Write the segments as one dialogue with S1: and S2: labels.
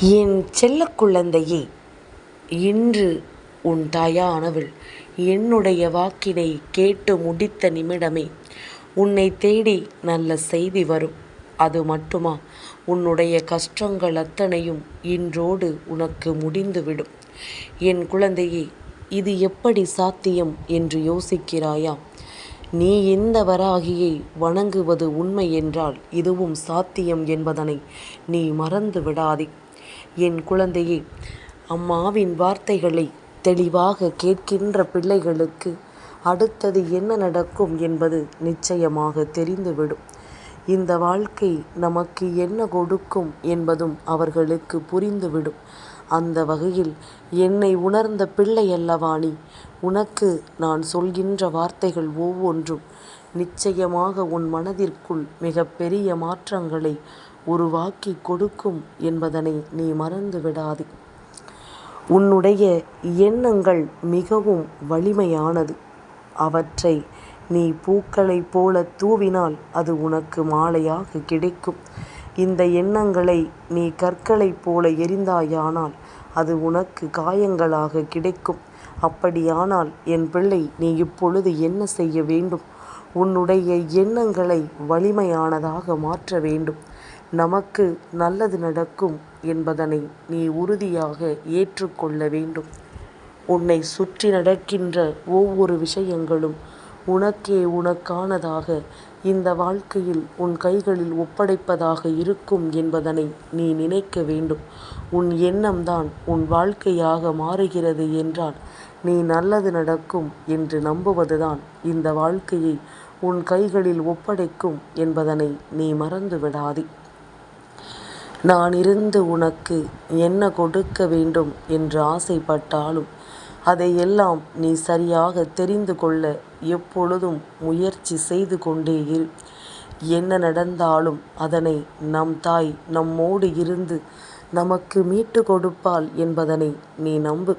S1: என் செல்ல குழந்தையே இன்று உன் தாயானவள் என்னுடைய வாக்கினை கேட்டு முடித்த நிமிடமே உன்னைத் தேடி நல்ல செய்தி வரும். அது மட்டுமா? உன்னுடைய கஷ்டங்கள் அத்தனையும் இன்றோடு உனக்கு முடிந்துவிடும். என் குழந்தையே இது எப்படி சாத்தியம் என்று யோசிக்கிறாயா? நீ இந்த வராகியை வணங்குவது உண்மை என்றால் இதுவும் சாத்தியம் என்பதனை நீ மறந்து விடாதே என் குழந்தையே அம்மாவின் வார்த்தைகளை தெளிவாக கேட்கின்ற பிள்ளைகளுக்கு அடுத்தது என்ன நடக்கும் என்பது நிச்சயமாக தெரிந்துவிடும். இந்த வாழ்க்கை நமக்கு என்ன கொடுக்கும் என்பதும் அவர்களுக்கு புரிந்துவிடும். அந்த வகையில் என்னை உணர்ந்த பிள்ளை அல்லவா நீ உனக்கு நான் சொல்கின்ற வார்த்தைகள் ஒவ்வொன்றும் நிச்சயமாக உன் மனதிற்குள் மிகப்பெரிய மாற்றங்களை உருவாக்கி கொடுக்கும் என்பதனை நீ மறந்து விடாது உன்னுடைய எண்ணங்கள் மிகவும் வலிமையானது. அவற்றை நீ பூக்களைப் போல தூவினால் அது உனக்கு மாலையாக கிடைக்கும். இந்த எண்ணங்களை நீ கற்களைப் போல எரிந்தாயானால் அது உனக்கு காயங்களாக கிடைக்கும். அப்படியானால் என் பிள்ளை நீ இப்பொழுது என்ன செய்ய வேண்டும்? உன்னுடைய எண்ணங்களை வலிமையானதாக மாற்ற வேண்டும். நமக்கு நல்லது நடக்கும் என்பதனை நீ உறுதியாக ஏற்றுக்கொள்ள வேண்டும். உன்னை சுற்றி நடக்கின்ற ஒவ்வொரு விஷயங்களும் உனக்கே உனக்கானதாக இந்த வாழ்க்கையில் உன் கைகளில் ஒப்படைப்பதாக இருக்கும் என்பதனை நீ நினைக்க வேண்டும். உன் எண்ணம்தான் உன் வாழ்க்கையாக மாறுகிறது என்றால் நீ நல்லது நடக்கும் என்று நம்புவதுதான் இந்த வாழ்க்கையை உன் கைகளில் ஒப்படைக்கும் என்பதனை நீ மறந்து விடாதே நான் இருந்து உனக்கு என்ன கொடுக்க வேண்டும் என்று ஆசைப்பட்டாலும் அதையெல்லாம் நீ சரியாக தெரிந்து கொள்ள எப்பொழுதும் முயற்சி செய்து கொண்டே இரு. என்ன நடந்தாலும் அதனை நம் தாய் நம்மோடு இருந்து நமக்கு மீட்டு கொடுப்பாள் என்பதனை நீ நம்பு.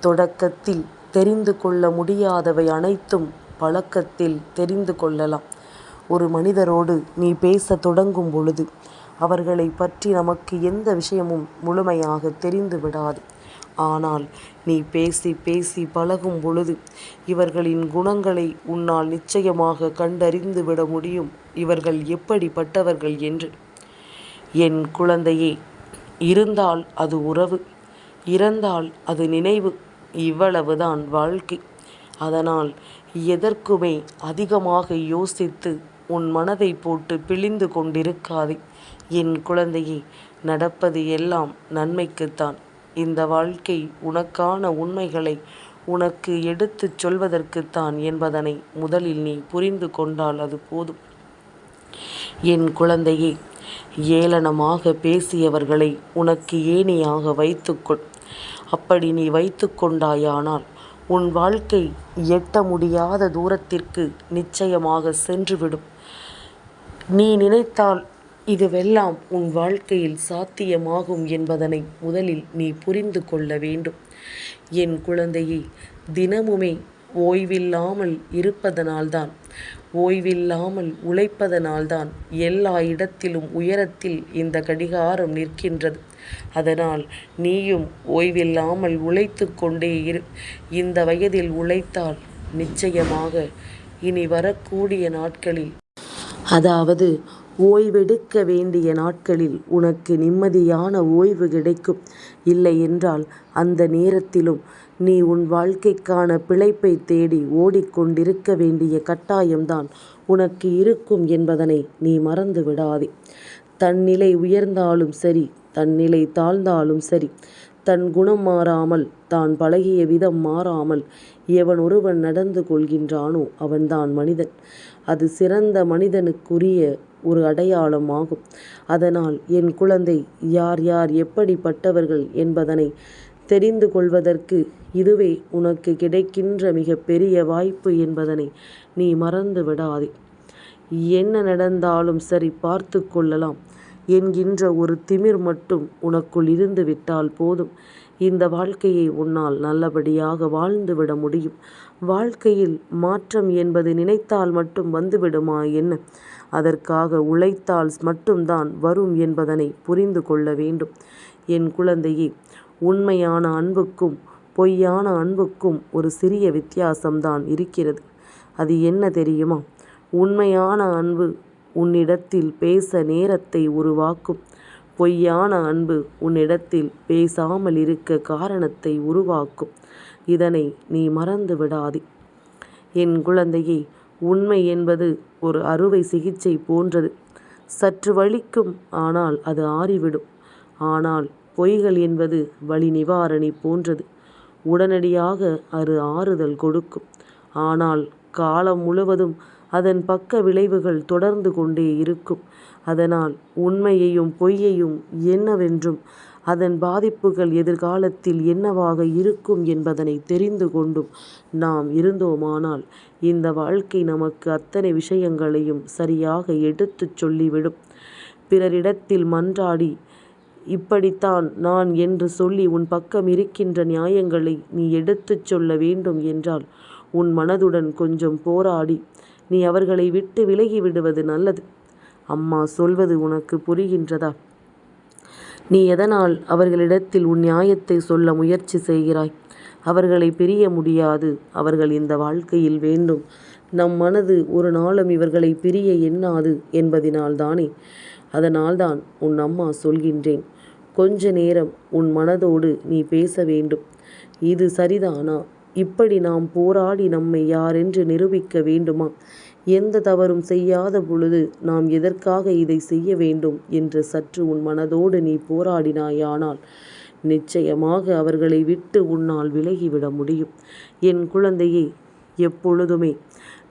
S1: தொடக்கத்தில் தெரிந்து கொள்ள முடியாதவை அனைத்தும் பழக்கத்தில் தெரிந்து கொள்ளலாம். ஒரு மனிதரோடு நீ பேச தொடங்கும் பொழுது அவர்களை பற்றி நமக்கு எந்த விஷயமும் முழுமையாக தெரிந்து விடாது. ஆனால் நீ பேசி பேசி பழகும் பொழுது இவர்களின் குணங்களை உன்னால் நிச்சயமாக கண்டறிந்து விட முடியும். இவர்கள் எப்படிப்பட்டவர்கள் என்று. என் குழந்தையே இருந்தால் அது உறவு இறந்தால் அது நினைவு. இவ்வளவுதான் வாழ்க்கை. அதனால் எதற்குமே அதிகமாக யோசித்து உன் மனதை போட்டு பிழிந்து கொண்டிருக்காதே. என் குழந்தையே நடப்பது எல்லாம் நன்மைக்குத்தான். இந்த வாழ்க்கை உனக்கான உண்மைகளை உனக்கு எடுத்துச் சொல்வதற்குத்தான் என்பதனை முதலில் நீ புரிந்து கொண்டால் அது போதும். என் குழந்தையே ஏளனமாக பேசியவர்களை உனக்கு ஏணியாக வைத்துக்கொள். அப்படி நீ வைத்து கொண்டாயானால் உன் வாழ்க்கை எட்ட முடியாத தூரத்திற்கு நிச்சயமாக சென்றுவிடும். நீ நினைத்தால் இதுவெல்லாம் உன் வாழ்க்கையில் சாத்தியமாகும் என்பதனை முதலில் நீ புரிந்து கொள்ள வேண்டும். என் குழந்தையே தினமுமே ஓய்வில்லாமல் இருப்பதனால்தான் ஓய்வில்லாமல் உழைப்பதனால்தான் எல்லா இடத்திலும் உயரத்தில் இந்த கடிகாரம் நிற்கின்றது. அதனால் நீயும் ஓய்வில்லாமல் உழைத்து கொண்டே இரு. இந்த வயதில் உழைத்தால் நிச்சயமாக இனி வரக்கூடிய நாட்களில் அதாவது ஓய்வெடுக்க வேண்டிய நாட்களில் உனக்கு நிம்மதியான ஓய்வு கிடைக்கும். இல்லை என்றால் அந்த நேரத்திலும் நீ உன் வாழ்க்கைக்கான பிழைப்பை தேடி ஓடிக்கொண்டிருக்க வேண்டிய கட்டாயம்தான் உனக்கு இருக்கும் என்பதனை நீ மறந்து விடாதே தன்னிலை உயர்ந்தாலும் சரி தன் நிலை தாழ்ந்தாலும் சரி. தன் குணம் மாறாமல் தான் பழகிய விதம் மாறாமல் எவன் ஒருவன் நடந்து கொள்கின்றானோ அவன்தான் மனிதன். அது சிறந்த மனிதனுக்குரிய ஒரு அடையாளம் ஆகும் அதனால் என் குழந்தை யார் யார் எப்படிப்பட்டவர்கள் என்பதனை தெரிந்து கொள்வதற்கு இதுவே உனக்கு கிடைக்கின்ற மிக பெரிய வாய்ப்பு என்பதனை நீ மறந்து விடாதே என்ன நடந்தாலும் சரி பார்த்து கொள்ளலாம். என்கின்ற ஒரு திமிர் மட்டும் உனக்குள் இருந்து விட்டால் போதும் இந்த வாழ்க்கையை உன்னால் நல்லபடியாக வாழ்ந்துவிட முடியும் வாழ்க்கையில் மாற்றம் என்பது நினைத்தால் மட்டும் வந்துவிடுமா என்ன அதற்காக உழைத்தால் மட்டும்தான் வரும் என்பதனை புரிந்து கொள்ள வேண்டும். என் குழந்தையே உண்மையான அன்புக்கும் பொய்யான அன்புக்கும் ஒரு சிறிய வித்தியாசம்தான் இருக்கிறது. அது என்ன தெரியுமா? உண்மையான அன்பு உன்னிடத்தில் பேச நேரத்தை உருவாக்கும். பொய்யான அன்பு உன்னிடத்தில் பேசாமல் இருக்க காரணத்தை உருவாக்கும். இதனை நீ மறந்து விடாதே. என் குழந்தையே உண்மை என்பது ஒரு அறுவை சிகிச்சை போன்றது. சற்று வலிக்கும் ஆனால் அது ஆறிவிடும். ஆனால் பொய்கள் என்பது வலி நிவாரணி போன்றது. உடனடியாக அது ஆறுதல் கொடுக்கும். ஆனால் காலம் முழுவதும் அதன் பக்க விளைவுகள் தொடர்ந்து கொண்டே இருக்கும். அதனால் உண்மையையும் பொய்யையும் என்னவென்றும் அதன் பாதிப்புகள் எதிர்காலத்தில் என்னவாக இருக்கும் என்பதனை தெரிந்து கொண்டும் நாம் இருந்தோமானால் இந்த வாழ்க்கை நமக்கு அத்தனை விஷயங்களையும் சரியாக எடுத்துச் சொல்லிவிடும். பிறரிடத்தில் மன்றாடி இப்படித்தான் நான் என்று சொல்லி உன் பக்கம் இருக்கின்ற நியாயங்களை நீ எடுத்துச் சொல்ல வேண்டும் என்றால் உன் மனதுடன் கொஞ்சம் போராடி நீ அவர்களை விட்டு விலகி விடுவது நல்லது. அம்மா சொல்வது உனக்கு புரிகின்றதா? நீ எதனால் அவர்களிடத்தில் உன் நியாயத்தை சொல்ல முயற்சி செய்கிறாய்? அவர்களை பிரிய முடியாது. அவர்கள் இந்த வாழ்க்கையில் வேண்டும். நம் மனது ஒரு நாளும் இவர்களை பிரிய எண்ணாது என்பதினால்தானே. அதனால்தான் உன் அம்மா சொல்கின்றேன். கொஞ்ச நேரம் உன் மனதோடு நீ பேச வேண்டும். இது சரிதானா? இப்படி நாம் போராடி நம்மை யாரென்று நிரூபிக்க வேண்டுமா? எந்த தவறும் செய்யாத பொழுது நாம் எதற்காக இதை செய்ய வேண்டும் என்று சற்று உன் மனதோடு நீ போராடினாயானால் நிச்சயமாக அவர்களை விட்டு உன்னால் விலகிவிட முடியும். என் குழந்தையே எப்பொழுதுமே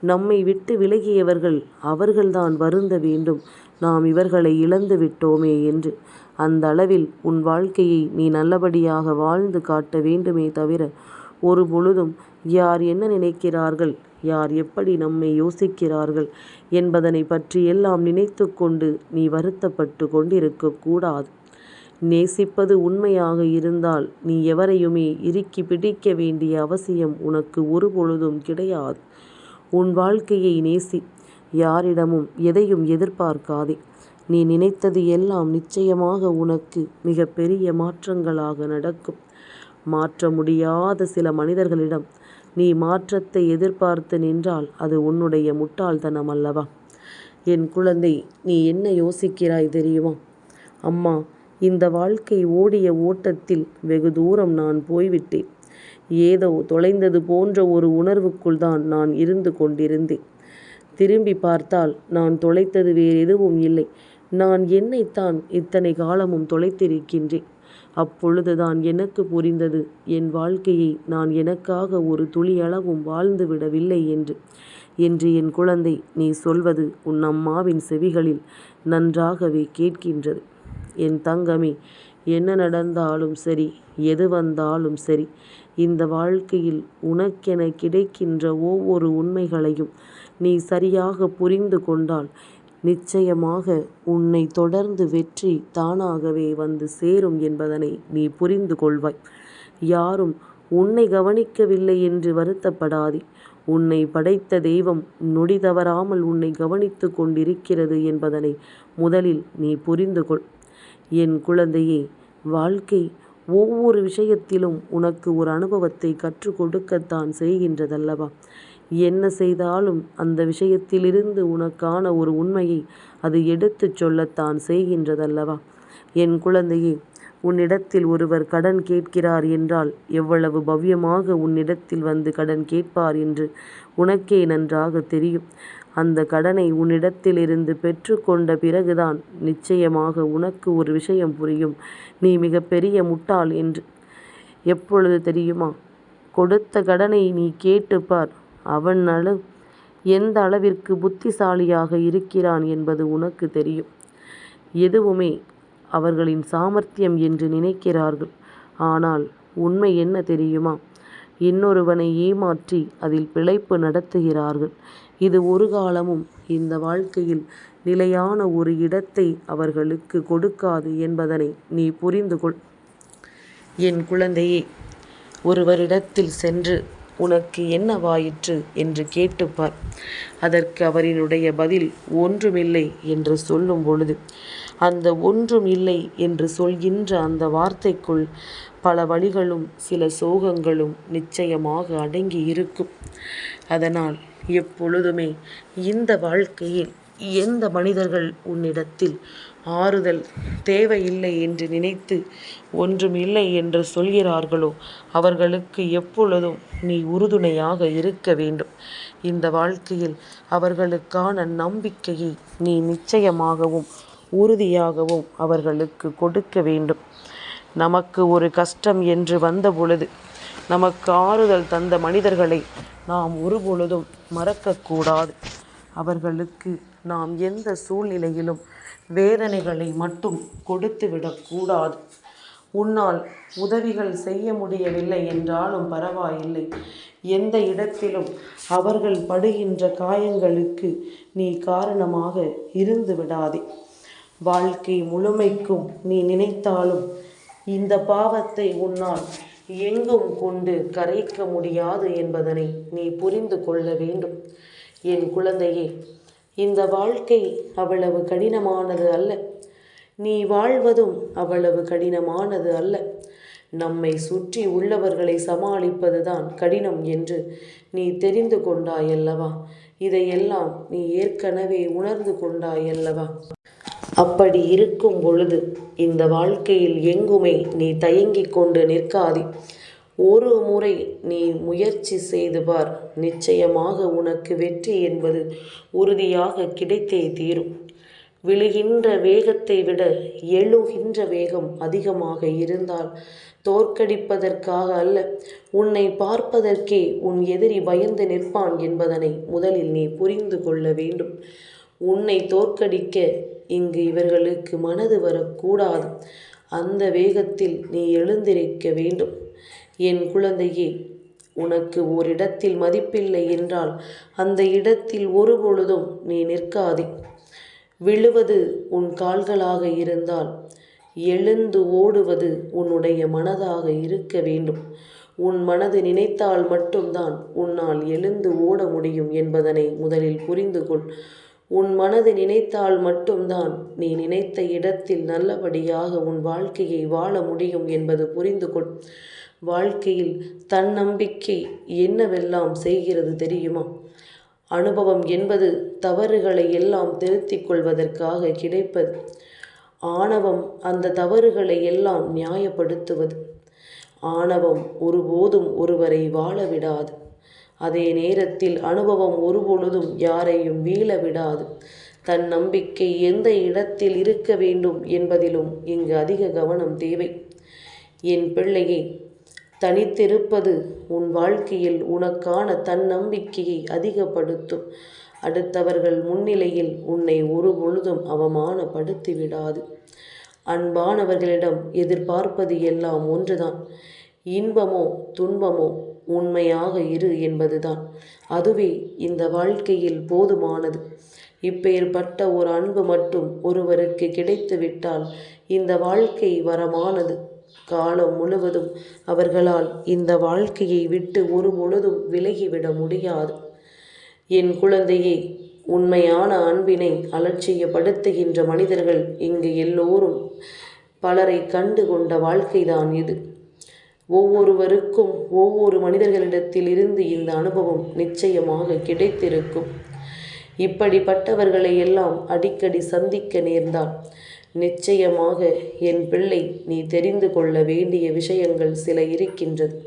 S1: நம்மை விட்டு விலகியவர்கள் அவர்கள்தான் வருந்த வேண்டும் நாம் இவர்களை இழந்து விட்டோமே என்று. அந்த அளவில் உன் வாழ்க்கையை நீ நல்லபடியாக வாழ்ந்து காட்ட வேண்டுமே தவிர ஒரு பொழுதும் யார் என்ன நினைக்கிறார்கள் யார் எப்படி நம்மை யோசிக்கிறார்கள் என்பதனை பற்றியெல்லாம் நினைத்து கொண்டு நீ வருத்தப்பட்டு கொண்டிருக்கக்கூடாது நேசிப்பது உண்மையாக இருந்தால் நீ எவரையுமே இறுக்கி பிடிக்க வேண்டிய அவசியம் உனக்கு ஒரு பொழுதும் கிடையாது. உன் வாழ்க்கையை நேசி. யாரிடமும் எதையும் எதிர்பார்க்காதே. நீ நினைத்தது எல்லாம் நிச்சயமாக உனக்கு மிகப்பெரிய மாற்றங்களாக நடக்கும். மாற்ற முடியாத சில மனிதர்களிடம் நீ மாற்றத்தை எதிர்பார்த்து நின்றால் அது உன்னுடைய முட்டாள்தனம் அல்லவா? என் குழந்தை நீ என்ன யோசிக்கிறாய் தெரியுமா? அம்மா இந்த வாழ்க்கை ஓடிய ஓட்டத்தில் வெகு தூரம் நான் போய்விட்டேன். ஏதோ தொலைந்தது போன்ற ஒரு உணர்வுக்குள் தான் நான் இருந்து கொண்டிருந்தேன். திரும்பிப் பார்த்தால் நான் தொலைத்தது வேறு எதுவும் இல்லை. நான் என்னைத்தான் இத்தனை காலமும் தொலைத்திருக்கின்றேன். அப்பொழுதுதான் எனக்கு புரிந்தது என் வாழ்க்கையை நான் எனக்காக ஒரு துளியளவும் வாழ்ந்து விடவில்லை என்று. என்று என் குழந்தை நீ சொல்வது உன் அம்மாவின் செவிகளில் நன்றாகவே கேட்கின்றது. என் தங்கமே என்ன நடந்தாலும் சரி எது வந்தாலும் சரி இந்த வாழ்க்கையில் உனக்கென கிடைக்கின்ற ஒவ்வொரு உண்மைகளையும் நீ சரியாக புரிந்து கொண்டால் நிச்சயமாக உன்னை தொடர்ந்து வெற்றி தானாகவே வந்து சேரும் என்பதனை நீ புரிந்து கொள்வாய். யாரும் உன்னை கவனிக்கவில்லை என்று வருத்தப்படாதே. உன்னை படைத்த தெய்வம் நொடி தவறாமல் உன்னை கவனித்துக் கொண்டிருக்கிறது என்பதனை முதலில் நீ புரிந்து கொள். என் குழந்தையே வாழ்க்கை ஒவ்வொரு விஷயத்திலும் உனக்கு ஒரு அனுபவத்தை கற்றுக் கொடுக்கத்தான் செய்கின்றதல்லவா? என்ன செய்தாலும் அந்த விஷயத்திலிருந்து உனக்கான ஒரு உண்மையை அது எடுத்துச் சொல்லத்தான் செய்கின்றதல்லவா? என் குழந்தையே உன்னிடத்தில் ஒருவர் கடன் கேட்கிறார் என்றால் எவ்வளவு பவ்யமாக உன்னிடத்தில் வந்து கடன் கேட்பார் என்று உனக்கே நன்றாகத் தெரியும். அந்த கடனை உன்னிடத்திலிருந்து பெற்றுக்கொண்ட பிறகுதான் நிச்சயமாக உனக்கு ஒரு விஷயம் புரியும் நீ மிகப்பெரிய முட்டாள் என்று. எப்பொழுது தெரியுமா? கொடுத்த கடனை நீ கேட்டுப்பார் அவன் அளவு எந்த அளவிற்கு புத்திசாலியாக இருக்கிறான் என்பது உனக்கு தெரியும். எதுவுமே அவர்களின் சாமர்த்தியம் என்று நினைக்கிறார்கள். ஆனால் உண்மை என்ன தெரியுமா? இன்னொருவனை ஏமாற்றி அதில் பிழைப்பு நடத்துகிறார்கள். இது ஒரு காலமும் இந்த வாழ்க்கையில் நிலையான ஒரு இடத்தை அவர்களுக்கு கொடுக்காது என்பதனை நீ புரிந்து கொள். என் குழந்தையே ஒருவரிடத்தில் சென்று உனக்கு என்னவாயிற்று என்று கேட்டுப்பார். அதற்கு அவரினுடைய பதில் ஒன்றுமில்லை என்று சொல்லும் பொழுது அந்த ஒன்றும் இல்லை என்று சொல்கின்ற அந்த வார்த்தைக்குள் பல வழிகளும் சில சோகங்களும் நிச்சயமாக அடங்கி இருக்கும் அதனால் எப்பொழுதுமே இந்த வாழ்க்கையில் எந்த மனிதர்கள் உன்னிடத்தில் ஆறுதல் தேவையில்லை என்று நினைத்து ஒன்றும் இல்லை என்று சொல்கிறார்களோ அவர்களுக்கு எப்பொழுதும் நீ உறுதுணையாக இருக்க வேண்டும். இந்த வாழ்க்கையில் அவர்களுக்கான நம்பிக்கையை நீ நிச்சயமாகவும் உறுதியாகவும் அவர்களுக்கு கொடுக்க வேண்டும். நமக்கு ஒரு கஷ்டம் என்று வந்த பொழுது நமக்கு ஆறுதல் தந்த மனிதர்களை நாம் ஒருபொழுதும் மறக்கக்கூடாது. அவர்களுக்கு நாம் எந்த சூழ்நிலையிலும் வேதனைகளை மட்டும் கொடுத்து விடக்கூடாது உன்னால் உதவிகள் செய்ய முடியவில்லை என்றாலும் பரவாயில்லை. எந்த இடத்திலும் அவர்கள் படுகின்ற காயங்களுக்கு நீ காரணமாக இருந்து விடாதே. வாழ்க்கை முழுமைக்கும் நீ நினைத்தாலும் இந்த பாவத்தை உன்னால் எங்கும் கொண்டு கரைக்க முடியாது என்பதனை நீ புரிந்து கொள்ள வேண்டும். என் குழந்தையே இந்த வாழ்க்கை அவ்வளவு கடினமானது அல்ல. நீ வாழ்வதும் அவ்வளவு கடினமானது அல்ல. நம்மை சுற்றி உள்ளவர்களை சமாளிப்பதுதான் கடினம் என்று நீ தெரிந்து கொண்டாயல்லவா? இதையெல்லாம் நீ ஏற்கனவே உணர்ந்து கொண்டாயல்லவா? அப்படி இருக்கும் பொழுது இந்த வாழ்க்கையில் எங்குமே நீ தயங்கிக் கொண்டு நிற்காதே. ஒரு முறை நீ முயற்சி செய்து பார். நிச்சயமாக உனக்கு வெற்றி என்பது உறுதியாக கிடைத்தே தீரும். விழுகின்ற வேகத்தை விட எழுகின்ற வேகம் அதிகமாக இருந்தால் தோற்கடிப்பதற்காக அல்ல உன்னை பார்ப்பதற்கே உன் எதிரி பயந்து நிற்பான் என்பதனை முதலில் நீ புரிந்து கொள்ள வேண்டும். உன்னை தோற்கடிக்க இங்கு இவர்களுக்கு மனது வரக்கூடாது. அந்த வேகத்தில் நீ எழுந்திருக்க வேண்டும். என் குழந்தையே உனக்கு ஓரிடத்தில் மதிப்பில்லை என்றால் அந்த இடத்தில் ஒருபொழுதும் நீ நிற்காதே. விழுவது உன் கால்களாக இருந்தால் எழுந்து ஓடுவது உன்னுடைய மனதாக இருக்க வேண்டும். உன் மனது நினைத்தால் மட்டும்தான் உன்னால் எழுந்து ஓட முடியும் என்பதனை முதலில் புரிந்து கொள் உன் மனது நினைத்தால் மட்டும்தான் நீ நினைத்த இடத்தில் நல்லபடியாக உன் வாழ்க்கையை வாழ முடியும் என்பது புரிந்து கொள் வாழ்க்கையில் தன்னம்பிக்கை என்னவெல்லாம் செய்கிறது தெரியுமா? அனுபவம் என்பது தவறுகளை எல்லாம் திருத்திக் கொள்வதற்காக கிடைப்பது. ஆணவம் அந்த தவறுகளை எல்லாம் நியாயப்படுத்துவது. ஆணவம் ஒருபோதும் ஒருவரை வாழ விடாது. அதே நேரத்தில் அனுபவம் ஒருபொழுதும் யாரையும் வீழ விடாது தன் நம்பிக்கை எந்த இடத்தில் இருக்க வேண்டும் என்பதிலும் இங்கு அதிக கவனம் தேவை. என் பிள்ளையை தனித்திருப்பது உன் வாழ்க்கையில் உனக்கான தன்னம்பிக்கையை அதிகப்படுத்தும். அடுத்தவர்கள் முன்னிலையில் உன்னை ஒரு பொழுதும் அவமானப்படுத்தி விடாது. அன்பானவர்களிடம் எதிர்பார்ப்பது எல்லாம் ஒன்றுதான். இன்பமோ துன்பமோ உண்மையாக இரு என்பதுதான். அதுவே இந்த வாழ்க்கையில் போதுமானது. இப்பேற்பட்ட ஒரு அன்பு மட்டும் ஒருவருக்கு கிடைத்துவிட்டால் இந்த வாழ்க்கை வரமானது. காலம் முழுவதும் அவர்களால் இந்த வாழ்க்கையை விட்டு ஒரு பொழுதும் விலகிவிட முடியாது. என் குழந்தையே உண்மையான அன்பினை அலட்சியப்படுத்துகின்ற மனிதர்கள் இங்கு எல்லோரும் பலரை கண்டு கொண்ட வாழ்க்கைதான் இது. ஒவ்வொருவருக்கும் ஒவ்வொரு மனிதர்களிடத்தில் இருந்து இந்த அனுபவம் நிச்சயமாக கிடைத்திருக்கும். இப்படிப்பட்டவர்களை எல்லாம் அடிக்கடி சந்திக்க நேர்ந்தால் நிச்சயமாக என் பிள்ளை நீ தெரிந்து கொள்ள வேண்டிய விஷயங்கள் சில இருக்கின்றது.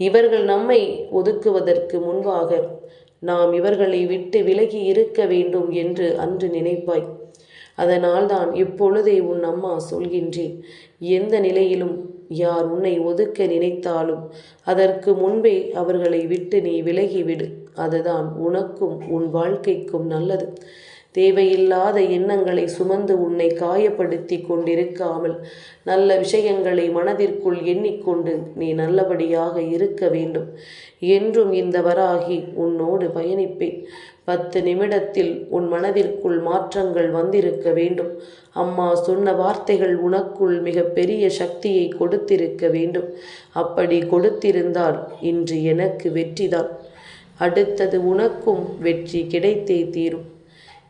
S1: இவர்கள் நம்மை ஒதுக்குவதற்கு முன்பாக நாம் இவர்களை விட்டு விலகி இருக்க வேண்டும் என்று அன்று நினைப்பாய். அதனால்தான் இப்பொழுதே உன் அம்மா சொல்கின்றேன் எந்த நிலையிலும் யார் உன்னை ஒதுக்க நினைத்தாலும் அதற்கு முன்பே அவர்களை விட்டு நீ விலகிவிடு. அதுதான் உனக்கும் உன் வாழ்க்கைக்கும் நல்லது. தேவையில்லாத எண்ணங்களை சுமந்து உன்னை காயப்படுத்தி கொண்டிருக்காமல் நல்ல விஷயங்களை மனதிற்குள் எண்ணிக்கொண்டு நீ நல்லபடியாக இருக்க வேண்டும். என்றும் இந்த வராகி உன்னோடு பயணிப்பேன். பத்து நிமிடத்தில் உன் மனதிற்குள் மாற்றங்கள் வந்திருக்க வேண்டும். அம்மா சொன்ன வார்த்தைகள் உனக்குள் மிக பெரிய சக்தியை கொடுத்திருக்க வேண்டும். அப்படி கொடுத்திருந்தால் இன்று எனக்கு வெற்றிதான். அடுத்தது உனக்கும் வெற்றி கிடைத்தே தீரும்.